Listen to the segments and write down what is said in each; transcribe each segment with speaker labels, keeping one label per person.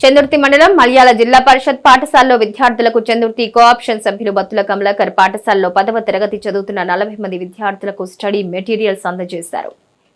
Speaker 1: చందుర్తి మండలం మలయాళ జిల్లా పరిషత్ పాఠశాలలో విద్యార్థులకు చందుర్తి కోఆప్షన్ సభ్యులు బత్తుల కమలాకర్ పాఠశాలలో పదవ తరగతి చదువుతున్న నలభై మంది విద్యార్థులకు స్టడీ మెటీరియల్స్ అందజేశారు.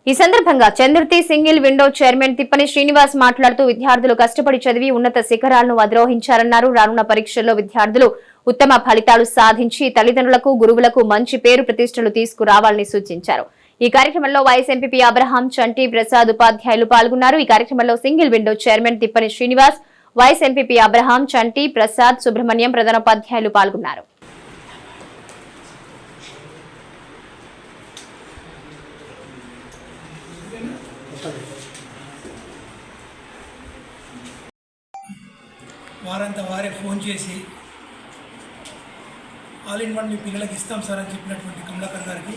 Speaker 1: ఈ సందర్భంగా Chandurthi single window chairman Tippani Srinivas మాట్లాడుతూ విద్యార్థులు కష్టపడి చదివి ఉన్నత శిఖరాలను అధిరోహించారన్నారు. రానున్న పరీక్షల్లో విద్యార్థులు ఉత్తమ ఫలితాలు సాధించి తల్లిదండ్రులకు గురువులకు మంచి పేరు ప్రతిష్టలు తీసుకురావాలని సూచించారు. ఈ కార్యక్రమంలో YS MP Abraham Chanti Prasad ఉపాధ్యాయులు పాల్గొన్నారు. ఈ కార్యక్రమంలో single window chairman Tippani Srinivas YS MP Abraham Chanti Prasad Subrahmanyam ప్రధానోపాధ్యాయులు పాల్గొన్నారు.
Speaker 2: వారంతా వారే ఫోన్ చేసి ఆల్ ఇన్ వన్ మీ పిల్లలకి ఇస్తాం సార్ అని చెప్పినటువంటి కమలాకర్ గారికి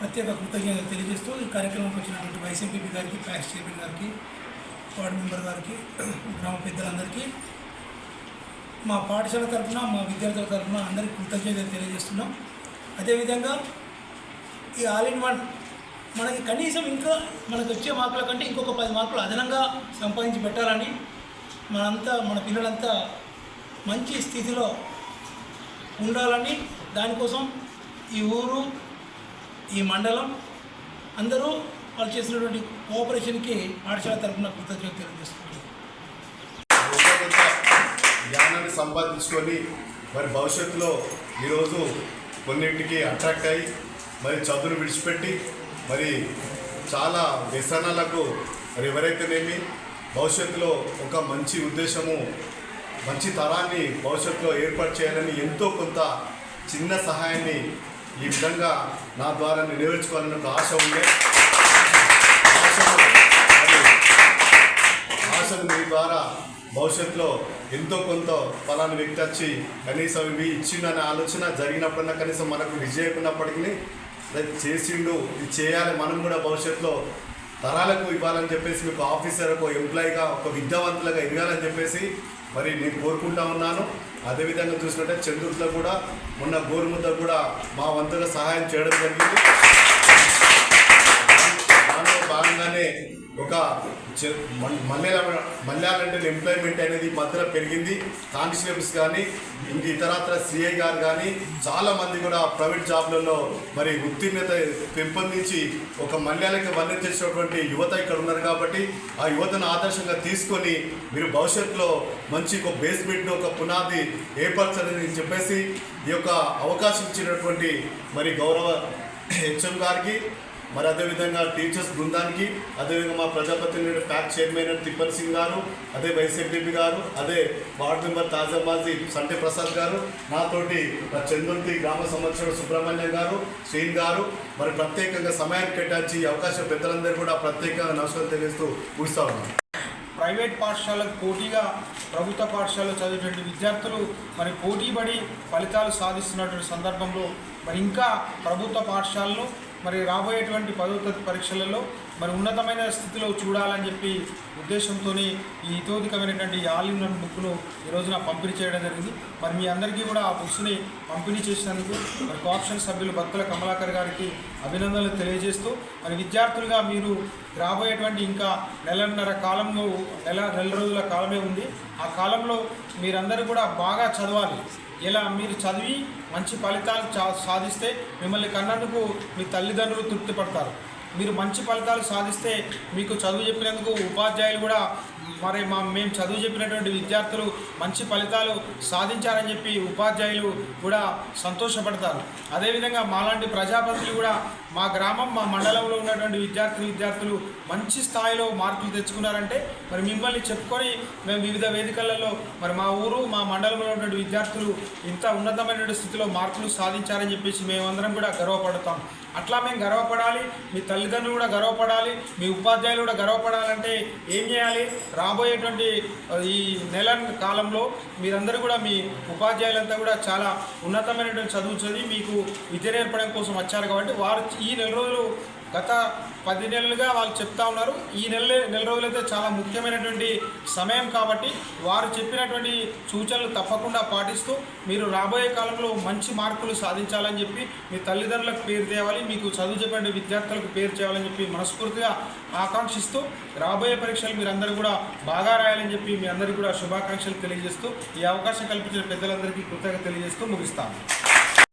Speaker 2: ప్రత్యేక కృతజ్ఞతలు తెలియజేస్తూ ఈ కార్యక్రమంకి వచ్చినటువంటి వైసీపీ గారికి ప్యాక్స్ చైర్మన్ గారికి వార్డు మెంబర్ గారికి గ్రామ పెద్దలందరికీ మా పాఠశాల తరఫున మా విద్యార్థుల తరఫున అందరికీ కృతజ్ఞతలు తెలియజేస్తున్నాం. అదేవిధంగా ఈ ఆల్ ఇన్ వన్ మనకి కనీసం ఇంకా మనకు వచ్చే మార్కుల కంటే ఇంకొక పది మార్కులు అదనంగా సంపాదించి పెట్టాలని మనంతా మన పిల్లలంతా మంచి స్థితిలో ఉండాలని దానికోసం ఈ ఊరు ఈ మండలం అందరూ వాళ్ళు చేసినటువంటి కోఆపరేషన్కి పాఠశాల తరఫున కృతజ్ఞత తెలియజేస్తున్నారు
Speaker 3: జ్ఞానాన్ని సంపాదించుకొని మరి భవిష్యత్తులో ఈరోజు కొన్నింటికి అట్రాక్ట్ అయ్యి మరి చదువులు విడిచిపెట్టి మరి చాలా వ్యసనాలకు మరి ఎవరైతేనేమి భవిష్యత్తులో ఒక మంచి ఉద్దేశము మంచి తరాన్ని భవిష్యత్తులో ఏర్పాటు చేయాలని ఎంతో కొంత చిన్న సహాయాన్ని ఈ విధంగా నా ద్వారా నెరవేర్చుకోవాలని ఒక ఆశ ఉండే. ఆశను ఆశలు మీ ద్వారా భవిష్యత్తులో ఎంతో కొంత ఫలాన్ని వ్యక్తి వచ్చి కనీసం ఇవి ఇచ్చిండనే ఆలోచన జరిగినప్పుడన్నా కనీసం మనకు విజయకున్నప్పటికీ చేసిండు ఇది చేయాలి మనం కూడా భవిష్యత్తులో తరాలకు ఇవ్వాలని చెప్పేసి మీకు ఆఫీసర్ ఒక ఎంప్లాయీగా ఒక విద్యావంతులుగా ఎదగాలని చెప్పేసి మరి నేను కోరుకుంటా ఉన్నాను. అదేవిధంగా చూసినట్టే చంద్రుడిలో కూడా ఉన్న గోరుముద్ద కూడా మా వంతుగా సహాయం చేయడం జరిగింది. కారణంగానే ఒక చె- మల్- మలయాళ ఎంప్లాయ్మెంట్ అనేది మధ్యలో పెరిగింది. కానిస్టేబుల్స్ కానీ ఇంక ఇతరత్ర సిఐ గారు కానీ చాలామంది కూడా ప్రైవేట్ జాబ్లలో మరి ఉత్తీర్ణత పెంపొందించి ఒక మల్యాలకి వర్ణం చేసినటువంటి యువత ఇక్కడ ఉన్నారు కాబట్టి ఆ యువతను ఆదర్శంగా తీసుకొని మీరు భవిష్యత్తులో మంచి ఒక బేస్మెంట్ ఒక పునాది ఏర్పరచాలని చెప్పేసి ఈ యొక్క అవకాశం ఇచ్చినటువంటి మరి గౌరవ హెచ్ఎం గారికి మరి అదేవిధంగా టీచర్స్ బృందానికి అదేవిధంగా మా ప్రజాపతి ప్యాక్ చైర్మన్ తిప్పల్ సింగ్ గారు అదే వైస్ ఎంపీపీ గారు అదే వార్డు మెంబర్ తాజాబాజీ సంటే ప్రసాద్ గారు నాతోటి మా గ్రామ సంవత్సరం సుబ్రహ్మణ్యం గారు శ్రీన్ గారు మరి ప్రత్యేకంగా సమయాన్ని కేటాయించి ఈ అవకాశం పెద్దలందరూ కూడా ప్రత్యేకంగా నమస్కారం తెలియజేస్తూ ముగిస్తా ఉన్నాను
Speaker 4: ప్రైవేట్ పాఠశాలకు పోటీగా ప్రభుత్వ పాఠశాలలో చదివేటువంటి విద్యార్థులు మరి పోటీపడి ఫలితాలు సాధిస్తున్నటువంటి సందర్భంలో మరి ఇంకా ప్రభుత్వ పాఠశాలను మరి రాబోయేటువంటి పదో తరగతి పరీక్షలలో మరి ఉన్నతమైన స్థితిలో చూడాలని చెప్పి ఉద్దేశంతో ఈ ఇతోధికమైనటువంటి ఈ ఆల్ ఇన్ వన్ బుక్ను ఈ రోజున పంపిణీ చేయడం జరిగింది. మరి మీ అందరికీ కూడా ఆ బుక్స్ని పంపిణీ చేసినందుకు మరి కోఆప్షన్ సభ్యులు భక్తుల కమలాకర్ గారికి అభినందనలు తెలియజేస్తూ మరి విద్యార్థులుగా మీరు రాబోయేటువంటి ఇంకా నెలన్నర కాలంలో నెల నెల రోజుల కాలమే ఉంది. ఆ కాలంలో మీరందరూ కూడా బాగా చదవాలి. ఇలా మీరు చదివి మంచి ఫలితాలు సాధిస్తే మిమ్మల్ని కన్నందుకు మీ తల్లిదండ్రులు తృప్తిపడతారు. మీరు మంచి ఫలితాలు సాధిస్తే మీకు చదువు చెప్పినందుకు ఉపాధ్యాయులు కూడా మరి మా మేము చదువు చెప్పినటువంటి విద్యార్థులు మంచి ఫలితాలు సాధించారని చెప్పి ఉపాధ్యాయులు కూడా సంతోషపడతారు. అదేవిధంగా మాలాంటి ప్రజాపతిలు కూడా మా గ్రామం మా మండలంలో ఉన్నటువంటి విద్యార్థులు విద్యార్థులు మంచి స్థాయిలో మార్కులు తెచ్చుకున్నారంటే మరి మిమ్మల్ని చెప్పుకొని మేము వివిధ వేదికలలో మరి మా ఊరు మా మండలంలో ఉన్నటువంటి విద్యార్థులు ఇంత ఉన్నతమైనటువంటి స్థితిలో మార్కులు సాధించారని చెప్పేసి మేమందరం కూడా గర్వపడతాం. అట్లా మేము గర్వపడాలి మీ తల్లిదండ్రులు కూడా గర్వపడాలి మీ ఉపాధ్యాయులు కూడా గర్వపడాలంటే ఏం చేయాలి? రాబోయేటువంటి ఈ నెల కాలంలో మీరందరూ కూడా మీ ఉపాధ్యాయులంతా కూడా చాలా ఉన్నతమైనటువంటి చదువు చదివి మీకు విద్య నేర్పడం కోసం వచ్చారు కాబట్టి వారు ఈ నెల రోజులు గత పది నెలలుగా వాళ్ళు చెప్తా ఉన్నారు. ఈ నెల నెల రోజులైతే చాలా ముఖ్యమైనటువంటి సమయం కాబట్టి వారు చెప్పినటువంటి సూచనలు తప్పకుండా పాటిస్తూ మీరు రాబోయే కాలంలో మంచి మార్కులు సాధించాలని చెప్పి మీ తల్లిదండ్రులకు పేరు తేవాలి మీకు చదువు చెప్పే విద్యార్థులకు పేరు చేయాలని చెప్పి మనస్ఫూర్తిగా ఆకాంక్షిస్తూ రాబోయే పరీక్షలు మీరందరూ కూడా బాగా రాయాలని చెప్పి మీ అందరికీ కూడా శుభాకాంక్షలు తెలియజేస్తూ ఈ అవకాశం కల్పించిన పెద్దలందరికీ కృతజ్ఞత తెలియజేస్తూ ముగిస్తాను.